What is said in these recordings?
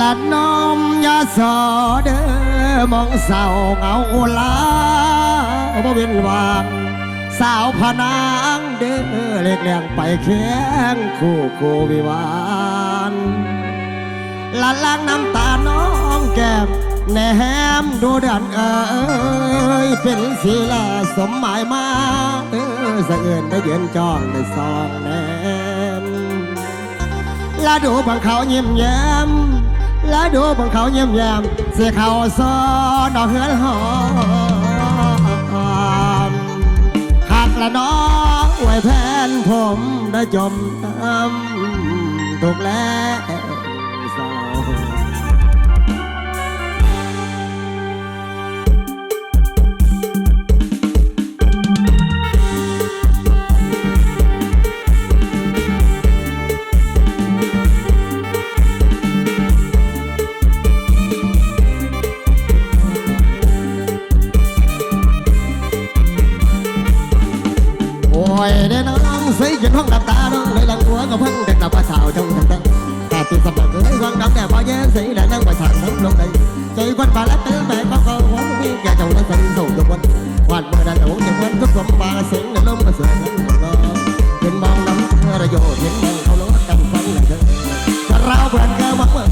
ละน้อมยาสอเด้อมองเศร้าเงาลาบ่เว้นวางสาวพนางเด้อเล็กเลียงไปแข้งคู่คู่วิวานละล้างน้ำตาน้องแก้มแนมดูดันเอ้ยเป็นศีลาสมหมายมาเออสะเอื่นได้เยืนจองได้ซองแนมและดูบังเขายิ้มแย้ม และดูบังเขาเยี่ยมแยมเสียเขาซ้อนดอกเฮือนหอมหักละน้องไว้แทนผมได้จมน้ำถูกแล้ว อ้ยเด้น้องใส่จนห้องดับตาน้องเลยหลังหัวก็เพิ่งเด็กดับว่าสาวจงทั้งแต่ตีสมัครเลยวังดับแต่พอแย่สีและนั่งไปสั่งทั้งลงได้ใจควันบาลับเต้แม่ก็ก็หัวมีแก่เจ้าและสันส่งทุกวันวันเมื่อนั้นหลงอย่างวันทุกสมบาเสียงในลมมาเสือทั้งหมดเห็นมองน้ำระโยชน์เห็นมองเขาลดกันฟังเลยเธอถ้าเราเพื่อนเกิดมาเมื่อ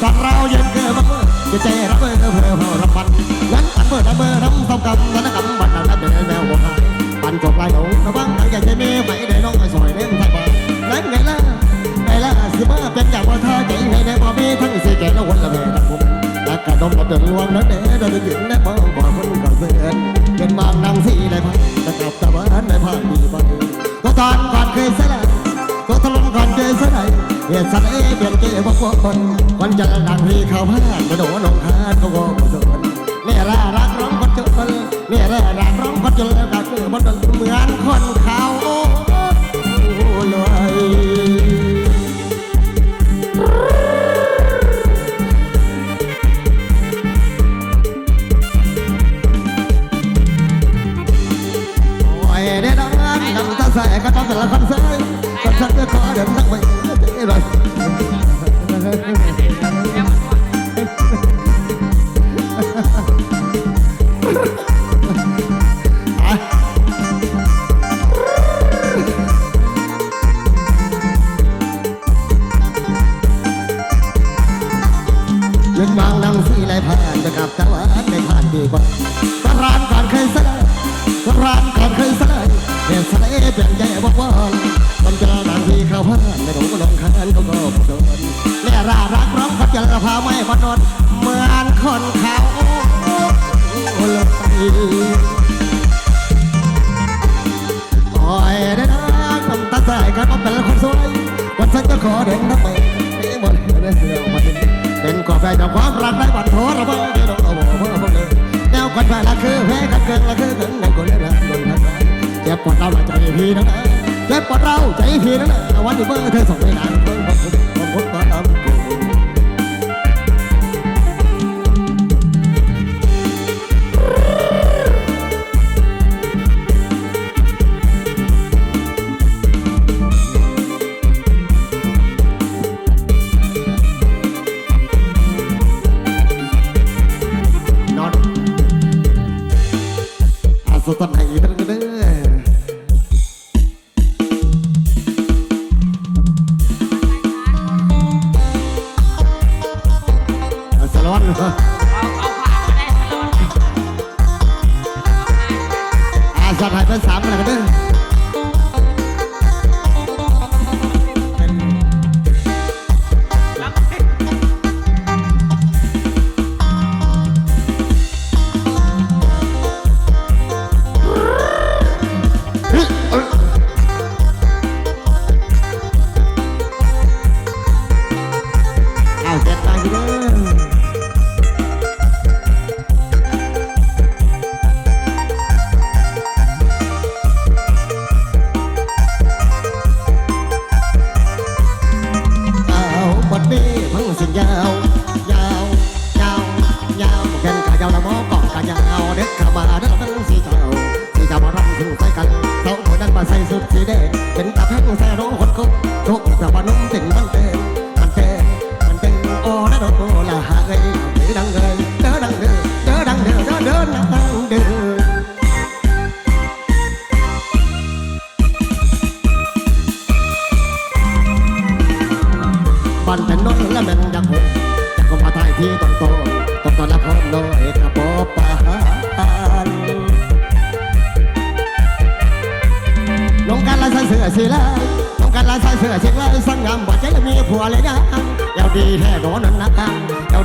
ถ้าเราเย็นเกิดมาเมื่อจะใจรับเมื่อเพื่อเพื่อรับมันงั้นอันเมื่อทำเมื่อทำต้องกำนั้นกำบัดนั้นเดินแนวหัวหาย ปันจบลายหนูระวังหลังจากจะมีไหมได้น้องมาสอยเล่นไทยบ้านนั้นไงล่ะไงล่ะสิมาเป็นอย่างว่าเธอใจให้ในบ่มีทั้งสิแก่ละวันละเมตะผมและกระดมกับเดินลวงนั้นเด้อเดินถึงและมองบ่คนก็เสื่อนเป็นบางนางสีได้พันตะกับตะวันได้พันดีไปก็ตอนก่อนเคยเสียก็ทะลุก่อนเคยเสียเหตุสัตว์เอเปลี่ยนเกี่ยวกับคนวันจะดังรีเข้าพลาดกระโดดลงคาเขาก็บ่สนเนี่ยแหละรักร้องคนจนเนี่ยแหละรักร้องก็จนแล้วก็คือมันเหมือนคนเขาโอ้เลย ยืนมองนั่งสีไหลผ่านจะกลับตะวันในผ่านดีกว่าตะรานก่อนเคยสลยตะรานก่อนเคยสลยเปลี่ยนเสลยเปลี่ยนใจบอกว่ามันจะดังที่เขาผ่านไม่รู้ว่าลงคันเขาก็ผู้ชนเนี่รารักร้องเขาจะพาไม่พอนนเหมือนคนเขาเลยโอ้ยได้นะน้ำตาใสกันว่าเป็นคนสวยวันฉันจะขอเดินทางไปนี่หมดเลยเสียวมา เป็นเป็นกาแฟจากความรักได้บันโทระเบิดที่เราเราบอกว่าพวกเลยแนวกันแฟละคือแพ้กันเกินละคือเกินนั่นเล่นละคนละเจ็บปวดเราใจพี่นะเจ็บปวดเราใจพี่นะวันนี้เมื่อเธอส่งไปนานเพิ่งผมผมผม อา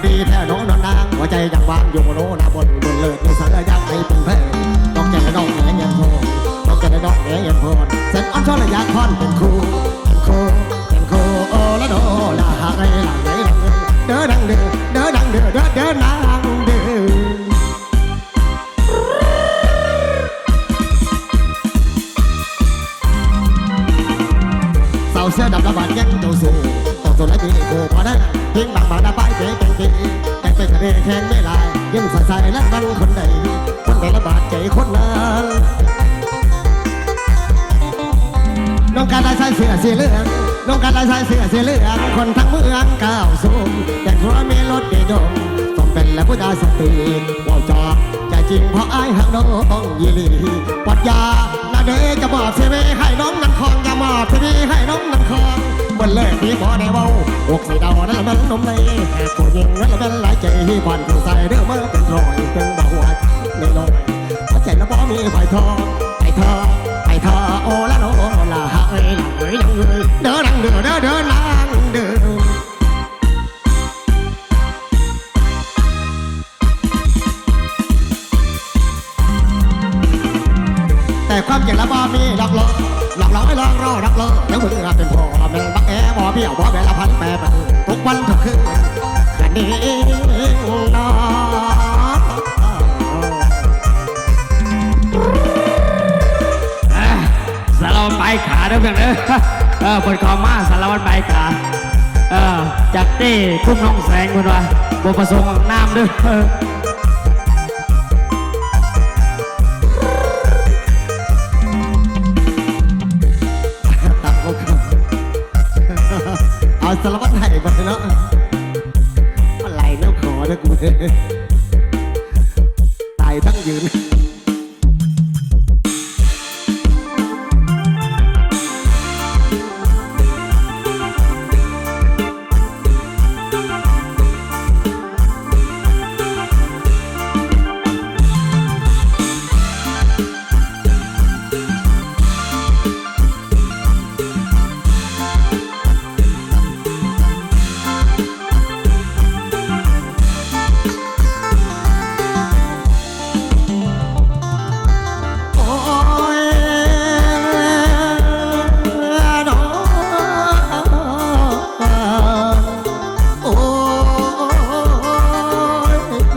ดีแท้โนนันนางหัวใจยังวางอยู่โนนาบนบนเลิศในสารยักษ์ให้เป็นแพ้น้องแก่น้องแง่ยังโพน้องแก่น้องแง่ยังโพเสร็จอ้อนช้อนระยะพอนเป็นครูเป็นครูเป็นครูโอละโนละหาไรหลังไหนเด้อดังเด้อเด้อดังเด้อเด้อเด้อนา แข็งไม่ลายยังใส่ใส่และบังคนใดคนใดระบาดใจคนนั้นน้องการลายใส่เสื้อสีเหลืองน้องการลายใส่เสื้อสีเหลืองคนทั้งเมืองก้าวสูงแต่งหัวมีรถดีดงต้องเป็นและผู้ดาสติว่าวจอกใจจริงเพราะอายหักน้องยีหลีปัดยานาเดจะบอกเสวให้น้องนันคองอย่ามอบทีนี้ให้น้องนันคอง นเลิกที่บ่ได้เว้าอกสีดาวนั่นละมันนมในแค่ผู้หญิงนั่นละมันหลายใจผ่อนผู้ใส่เรื่องมาเป็นรอยเป็นบ่หัวในลอยหัวใจละบ่มีไฟทองไฟทอง เออนเด้อเออเปิดคอมาสารวัตรไปขาเออจากเต้คุ้มน้องแสงคนว่าบประสงค์น้ำด้อเออตักโอเอาสารวัตรให้ก่อนเนาะอะไรน้ำขอนะกู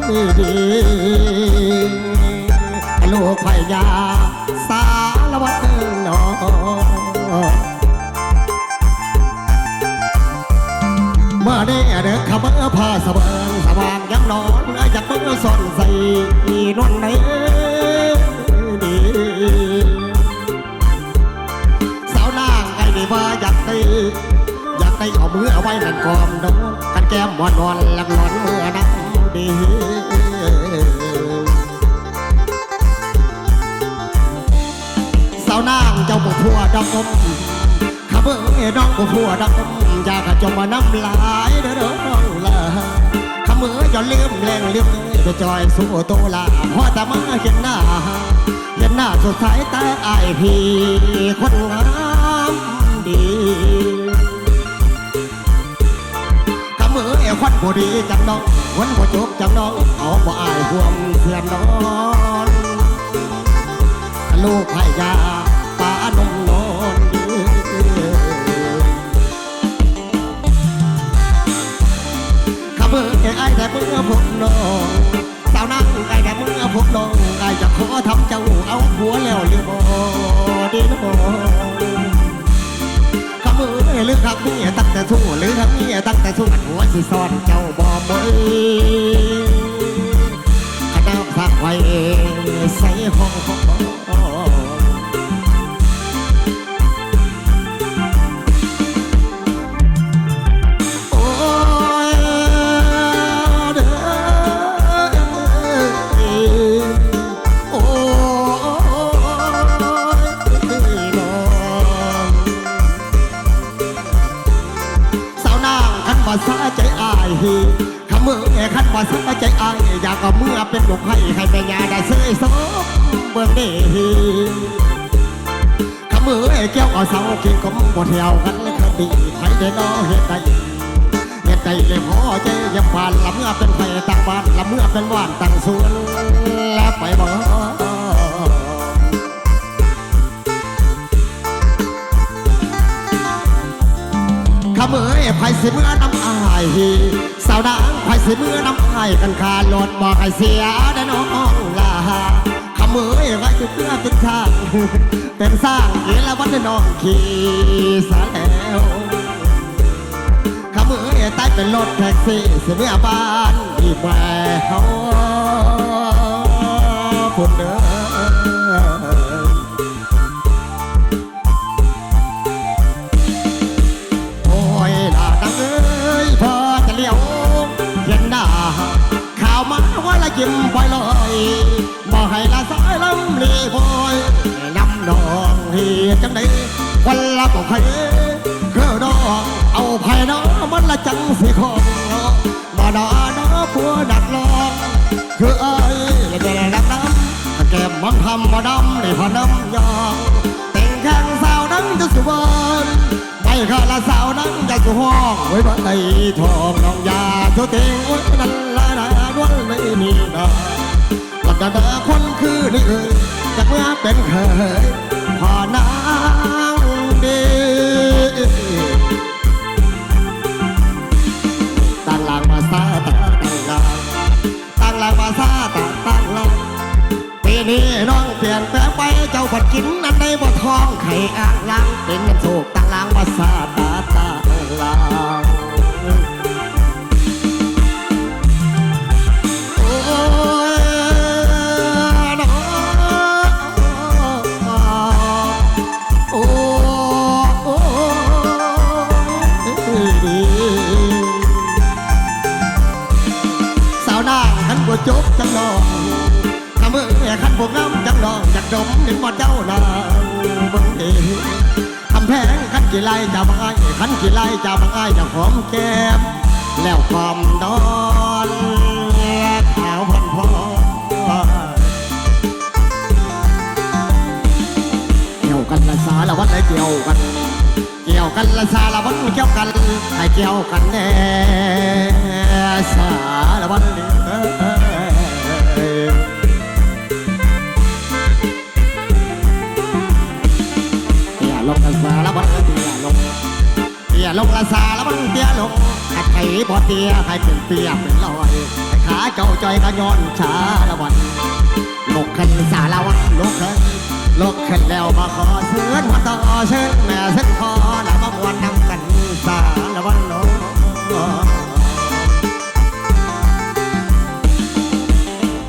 ดีลูกพยาสารวัตรน้องเมื่อได้เด็กขบเมื่อพาสเบิงสว่างยังนอนเมื่อยากเมื่อสนใส่นวลในดีสาวนางไอ้นี่ว่าอยากได้อยากได้เอามือเอาไว้นั่นกอมดงกันแก้มวันนอนหลังหลอนเมื่อนั้น สาวนางเจ้าบุพัวดำอมข้าเบิ่อ้น้องบุพัวดำอมอยากจามาน้ำลายเด้อน้องละข้ามืออย่าลืมแรงลืมจะจอยสู้โตลาพอแต่มาเห็นหน้าเห็นหน้าสดใสแตาอายพี่คนงามดี ควันบ่ดีจังน้องวันบ่จบจังน้องเอาบ่อายห่วงเพื่อนนอนลูกให้ยา เอาเมื่อเป็นลูกให้ให้แม่ยาได้เสยสมเบิ่งเด้ขมือเอแก้วเอาเสาเคียงกมบ่เที่ยวกันเลยคดีใครได้นอเฮ็ดได้เฮ็ดได้เลยพอใจยังผ่านละเมื่อเป็นไผตั้งบ้านละเมื่อเป็นว่านตั้งสวนแล้วไปบ่ขมือไผ่สิเมื่อน้ำ อายสาวดังไผ่สิเมื่อน้ำไายกันขาดหลดบอกให้เสียได้น้องลาขมือไว้จะเพื่อเป็นทางเป็นสร้างเอละวันน้องขี่สาแล้วขมือใต้เป็นรถแท็กซี่สิเมื่อบ้านอีกแหว วันละบอกให้คือดองเอาไผน้อมันละจังสิของบ่ดอน้อผัวดักลองคือเอ้ยละเดลักน้ำแก้มมันทำบ่ดำนี่พอน้ำยองแต่งแข่งสาวดังจะสวยไปข้าละสาวนั้นอยากจะห้องไว้บ้านในทองน้องยาทุเตงไว้นั่นละนาด้วนไม่มีนาหลักดาคนคือนี่เอ่ยจากเมื่อเป็นเคยพอนาง ดีตั้งหลังมาซาตาตั้งหลังตั้งหลังมาซาต้าตั้งหลังปีนี้น้องเปลี่ยนแปลงไปเจ้าบัดกินนั้นได้บ่ทองไข่อ่างลังเป็นเงินโศกต่างลางมาซาต้า งดองจักดมหนึ่งบ่เจ้านางบิ่งเองคำแพงขันกี่ไล่จะบังไอ้ขันกี่ไล่จะบังไอ้จะหอมแก้มแล้วความดอนขาวพันพอเกี่ยวกันละสาละวันไหนเกี่ยวกัน เกี่ยวกันละสาละวันเกี่ยวกันให้เกี่ยวกันแน่สาละวันนี้ ลงละสาละบันเตี้ยลงเตี้ยลงละสาละบันเตี้ยลงขัดไข่บ่เตี้ยให้เป็นเตี้ยเป็นลอยให้ขาเจ้าจอยก็ย้อนชาละวันลกขึ้นสาละวันลกขึ้นลกขึ้นแล้วมาขอเชิญมาต่อเชิญแม่เชิญคอแล้วมามวนนำกันสาละวันลง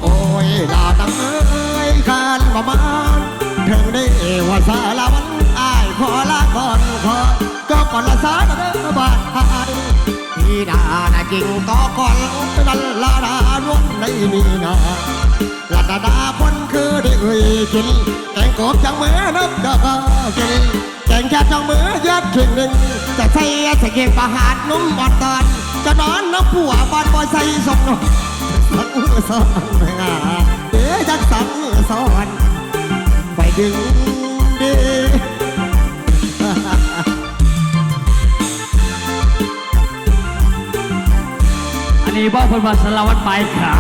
โอ้ยลาตังเอ้ยคานประมาณถึงได้ว่าสารวัน ก่อนละสาเด้อบาดหายพี่ดาน่ะจริงต่อก่อนนันลาดานวลในนี่นาลาดาดาคนคือได้เอ่ยกินแกงกบจังมือนับก็กินแกงแค่จังมือยัดถึงหนึ่งจะใส่สเก่งประหารนุ่มบอดตอนจะนอนน้ำผัวบอดบ่ใส่สมนสังสอนงาเดี๋จักสังสอนไปดึง ดีอันนี้บอกคนมาสารวัตรไปขา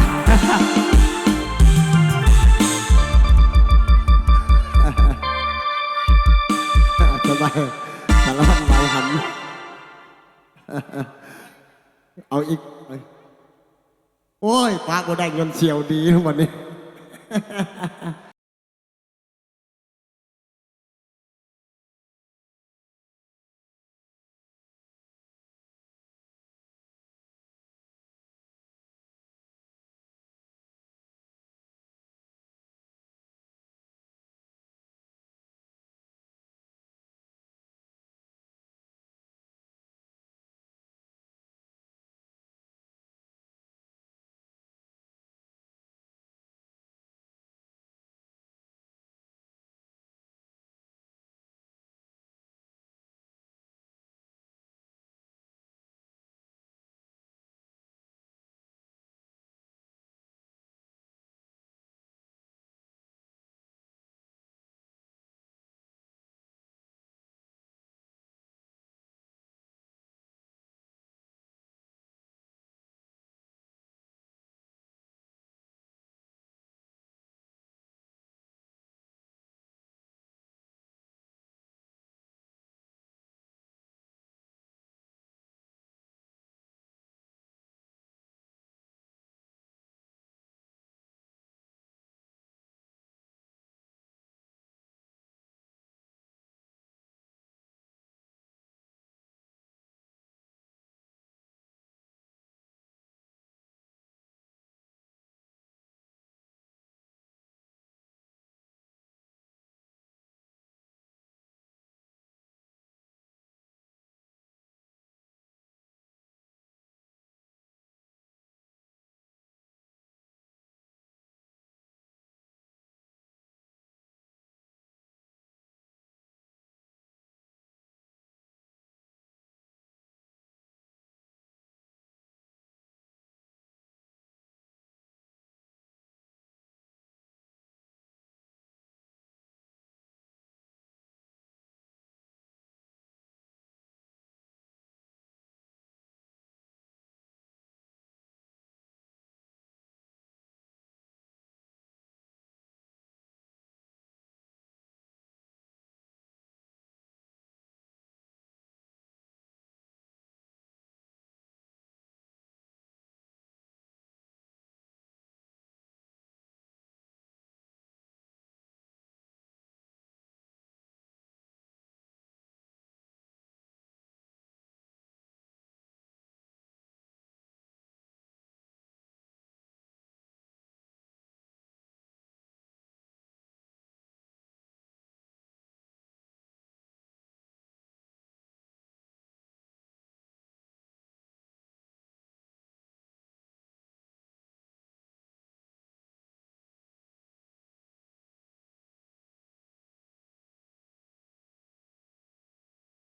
สบายสารพัดไว้หันเอาอีก โอ้ยปากก็ได้เงินเสียวดีทั้งวันนี้